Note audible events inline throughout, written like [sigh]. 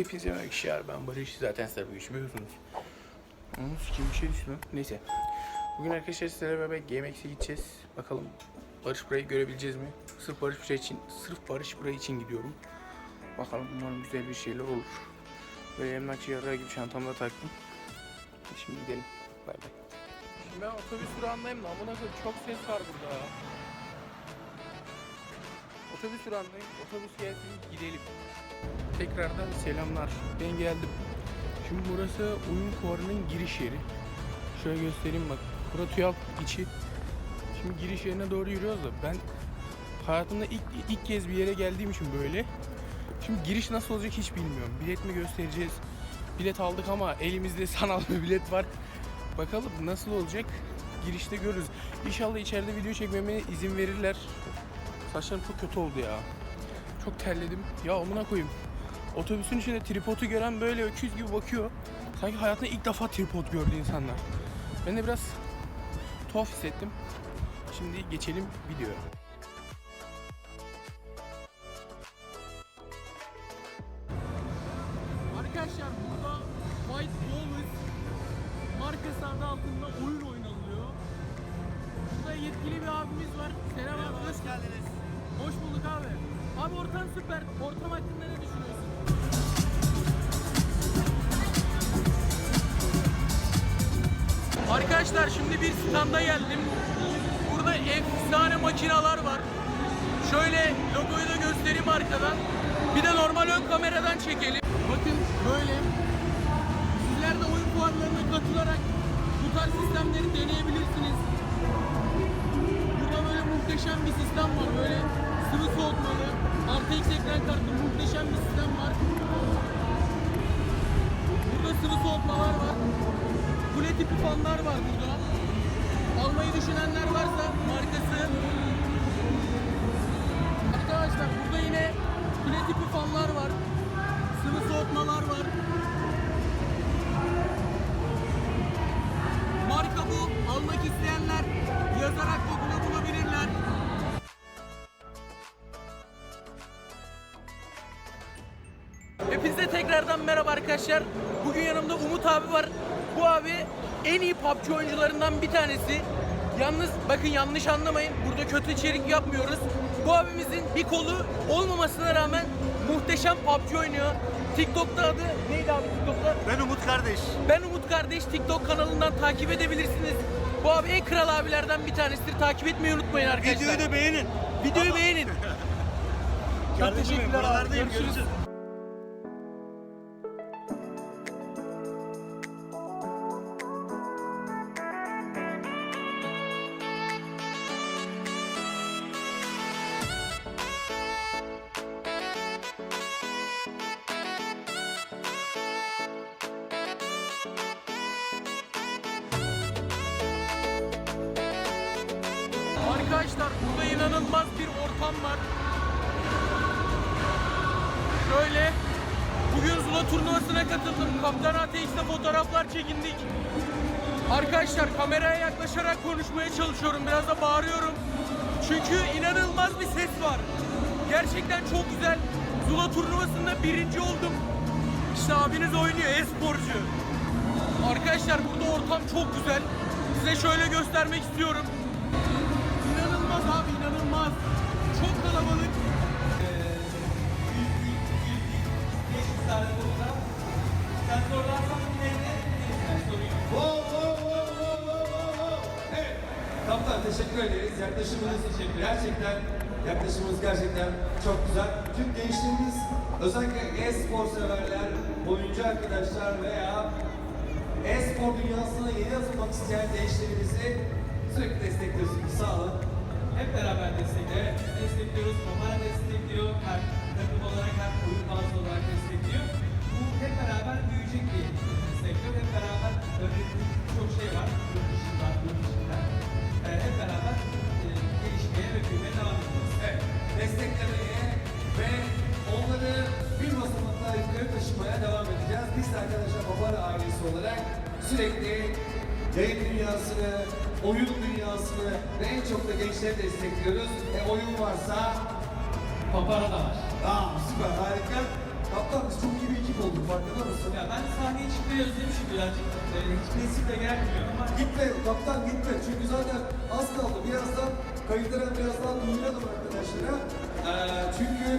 Hepinize merhaba ben Barış zaten sarı güç biliyorsunuz. Onun sikim bir şey lan. Neyse. Bugün arkadaşlar sizlerle beraber GameX'e gideceğiz. Bakalım Barış burayı görebileceğiz mi? Sırf Barış burayı için, sırf Barış burayı için gidiyorum. Bakalım umarım güzel bir şeyler olur. Böyle emlakçı yara gibi çantamda taktım. Şimdi gidelim. Bay bay. Şimdi ben otobüs durağındayım da amına koyayım çok ses var burada. Otobüs durağındayım. Otobüs gelsin gidelim. Tekrardan selamlar. Ben geldim. Şimdi burası oyun fuarının giriş yeri. Şöyle göstereyim bak. Burası TÜYAP içi. Şimdi giriş yerine doğru yürüyoruz da ben hayatımda ilk ilk kez bir yere geldiğim için böyle. Şimdi giriş nasıl olacak hiç bilmiyorum. Bilet mi göstereceğiz? Bilet aldık ama elimizde [laughs] sanal bir bilet var. Bakalım nasıl olacak? Girişte görürüz. İnşallah içeride video çekmeme izin verirler. Saçlarım çok kötü oldu ya. Çok terledim. Ya amına koyayım. Otobüsün içinde tripodu gören böyle öküz gibi bakıyor. Sanki hayatında ilk defa tripod gördü insanlar. Ben de biraz tuhaf hissettim. Şimdi geçelim videoya. Arkadaşlar burada White Walrus markası adı altında oyun oynanılıyor. Burada yetkili bir abimiz var. Selam abi. Hoş geldiniz. Hoş bulduk abi. Abi ortam süper. Ortam hakkında ne düşünüyorsun? Arkadaşlar şimdi bir standa geldim. Burada efsane makineler var. Şöyle logoyu da göstereyim arkadan. Bir de normal ön kameradan çekelim. Bakın böyle. Sizler de oyun fuarlarına katılarak bu tarz sistemleri deneyebilirsiniz. Burada böyle muhteşem bir sistem var. Böyle sıvı soğutmalı. RTX ekran kartlı muhteşem bir sistem var. Burada sıvı soğutmalar var. Kule tipi fanlar var burada. Almayı düşünenler varsa markası. Arkadaşlar burada yine kule tipi fanlar var. Sıvı soğutmalar var. Marka bu. Almak isteyenler yazarak arkadaşlar. Bugün yanımda Umut abi var. Bu abi en iyi PUBG oyuncularından bir tanesi. Yalnız bakın yanlış anlamayın. Burada kötü içerik yapmıyoruz. Bu abimizin bir kolu olmamasına rağmen muhteşem PUBG oynuyor. TikTok'ta adı neydi abi TikTok'ta? Ben Umut kardeş. Ben Umut Kardeş TikTok kanalından takip edebilirsiniz. Bu abi en kral abilerden bir tanesidir. Takip etmeyi unutmayın arkadaşlar. Videoyu da beğenin. Videoyu beğenin. [laughs] Çok teşekkürler abi. Görüşürüz. Görüşürüz. Arkadaşlar burada inanılmaz bir ortam var. Şöyle bugün Zula turnuvasına katıldım. Kaptan ATX'te fotoğraflar çekindik. Arkadaşlar kameraya yaklaşarak konuşmaya çalışıyorum. Biraz da bağırıyorum. Çünkü inanılmaz bir ses var. Gerçekten çok güzel. Zula turnuvasında birinci oldum. İşte abiniz oynuyor e-sporcu. Arkadaşlar burada ortam çok güzel. Size şöyle göstermek istiyorum. İnanılmaz abi inanılmaz. Çok kalabalık. Kaptan teşekkür ederiz. Yaklaşımınız gerçekten yaklaşımınız gerçekten çok güzel. Tüm gençlerimiz özellikle e-spor severler, oyuncu arkadaşlar veya e-spor dünyasına yeni atılmak isteyen gençlerimizi sürekli destekliyorsunuz. Sağ olun. Hep beraber destekliyor. Destekliyoruz. Kamera destekliyor. Hem takım olarak hem oyun bazlı olarak destekliyor. Bu hep beraber büyüyecek bir sektör. Hep beraber öğrendiğimiz çok şey var. Yurt dışından, yurt dışından. Ee, hep beraber e, gelişmeye ve büyümeye devam ediyoruz. Evet, desteklemeye ve onları bir basamaklar yukarı taşımaya devam edeceğiz. Biz de arkadaşlar Babara ailesi olarak sürekli yayın dünyasını, oyun dünyasını ve en çok da gençleri destekliyoruz. E oyun varsa Papara da var. Aa süper harika. Kaptan biz çok iyi bir ekip olduk özlemişim birazcık. Ee, hiç resim de gelmiyor ama Gitme kaptan gitme çünkü zaten az kaldı. Birazdan kayıtlara birazdan duyuralım arkadaşlara. Ee, çünkü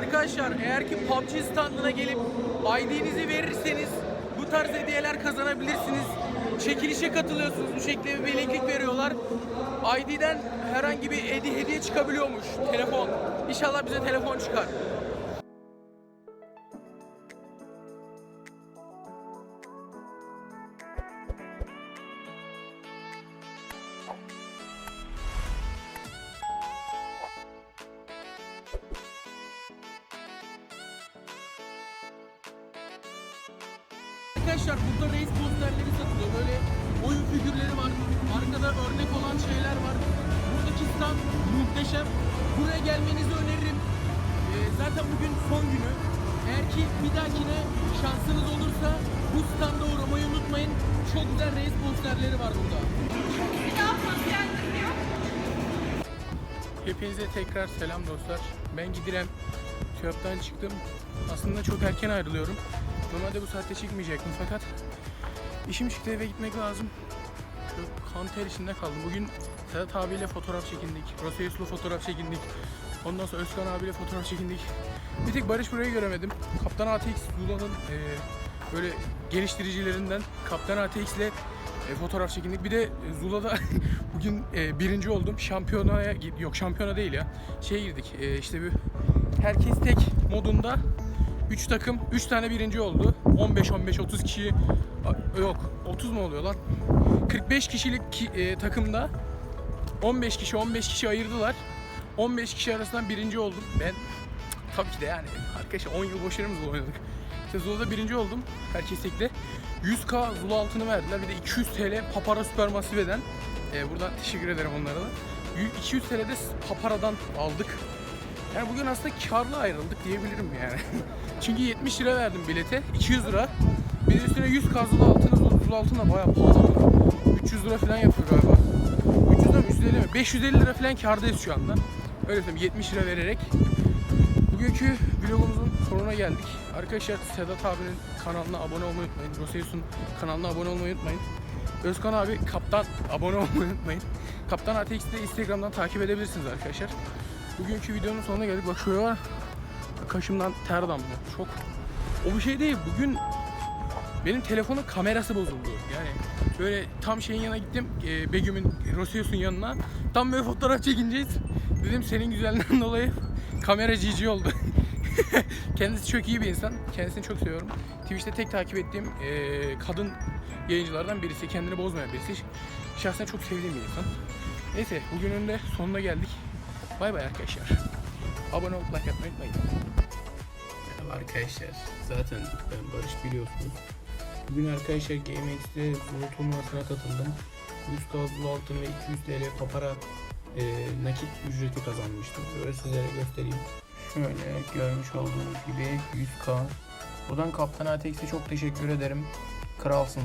Arkadaşlar eğer ki PUBG standına gelip ID'nizi verirseniz bu tarz hediyeler kazanabilirsiniz. Çekilişe katılıyorsunuz. Bu şekilde bir bileklik veriyorlar. ID'den herhangi bir hediye çıkabiliyormuş. Telefon. İnşallah bize telefon çıkar. Arkadaşlar burada reis posterleri satılıyor. Böyle oyun figürleri var. Arkada örnek olan şeyler var. Buradaki stand muhteşem. Buraya gelmenizi öneririm. Ee, zaten bugün son günü. Eğer ki bir dahakine şansınız olursa bu standa uğramayı unutmayın. Çok güzel reis posterleri var burada. Hepinize tekrar selam dostlar. Ben Gidirem. TÜYAP'tan çıktım. Aslında çok erken ayrılıyorum. Normalde bu saatte çıkmayacaktım fakat işim çıktı eve gitmek lazım. Şu kan ter içinde kaldım. Bugün Sedat abiyle fotoğraf çekindik. Roseyus'la fotoğraf çekindik. Ondan sonra Özkan abiyle fotoğraf çekindik. Bir tek Barış burayı göremedim. Kaptan ATX Zula'nın eee, böyle geliştiricilerinden Kaptan ATX ile e, fotoğraf çekindik. Bir de e, Zula'da [laughs] bugün e, birinci oldum. Şampiyonaya yok şampiyona değil ya. Şeye girdik. E, işte bir herkes tek modunda 3 takım 3 tane birinci oldu. 15 15 30 kişi yok 30 mu oluyor lan? 45 kişilik ki- e, takımda 15 kişi 15 kişi ayırdılar. 15 kişi arasından birinci oldum. Ben tabii ki de yani arkadaşlar 10 yıl Zula oynadık? İşte Zula'da birinci oldum. Herkes tekte. 100k Zula altını verdiler. Bir de 200 TL Papara Supermassive'den. E, buradan teşekkür ederim onlara da. Y- 200 TL de Papara'dan aldık. Yani bugün aslında karlı ayrıldık diyebilirim yani. [laughs] Çünkü 70 lira verdim bilete. 200 lira. Bir üstüne 100 k Zula altını, Zula altın da bayağı pahalı ama. 300 lira falan yapıyor galiba. 300 lira mı 350 mi? 550 lira falan kardayız şu anda. Öyle söyleyeyim 70 lira vererek. Bugünkü vlogumuzun sonuna geldik. Arkadaşlar Sedat abinin kanalına abone olmayı unutmayın. Roseus'un kanalına abone olmayı unutmayın. Özkan abi kaptan abone olmayı unutmayın. Kaptan ATX'i de Instagram'dan takip edebilirsiniz arkadaşlar. Bugünkü videonun sonuna geldik. Bak şuraya var. Kaşımdan ter damlıyor. Çok. O bir şey değil. Bugün benim telefonun kamerası bozuldu. Yani böyle tam şeyin yanına gittim. E, Begüm'ün Roseus'un yanına. Tam böyle fotoğraf çekineceğiz. Dedim senin güzelliğinden [laughs] dolayı kamera GG oldu. [laughs] Kendisi çok iyi bir insan. Kendisini çok seviyorum. Twitch'te tek takip ettiğim e, kadın yayıncılardan birisi. Kendini bozmayan birisi. Şahsen çok sevdiğim bir insan. Neyse bugünün de sonuna geldik. Bay bay arkadaşlar. Abone olup like atmayı unutmayın. Merhaba arkadaşlar. Zaten ben Barış biliyorsunuz. Bugün arkadaşlar GameX'te Zulu turnuvasına katıldım. 100 kazılı altın ve 200 TL papara e, nakit ücreti kazanmıştım. Şöyle sizlere göstereyim. Şöyle görmüş olduğunuz gibi 100k. Buradan Kaptan ATX'e çok teşekkür ederim. Kralsın.